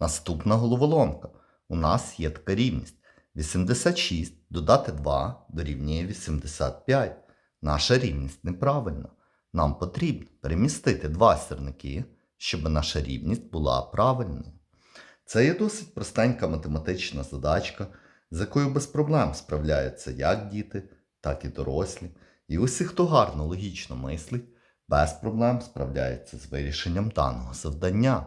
Наступна головоломка. У нас є така рівність. 86 додати 2 дорівнює 85. Наша рівність неправильна. Нам потрібно перемістити два сірники, щоб наша рівність була правильною. Це є досить простенька математична задачка, з якою без проблем справляються як діти, так і дорослі. І усі, хто гарно логічно мислить, без проблем справляється з вирішенням даного завдання.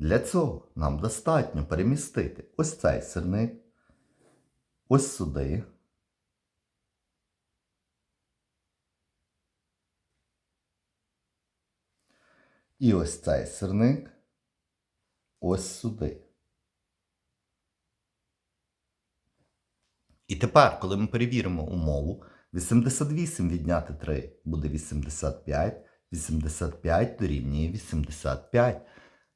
Для цього нам достатньо перемістити ось цей сирник, ось сюди. І ось цей сирник ось сюди. І тепер, коли ми перевіримо умову, 88 відняти 3 буде 85, 85 дорівнює 85.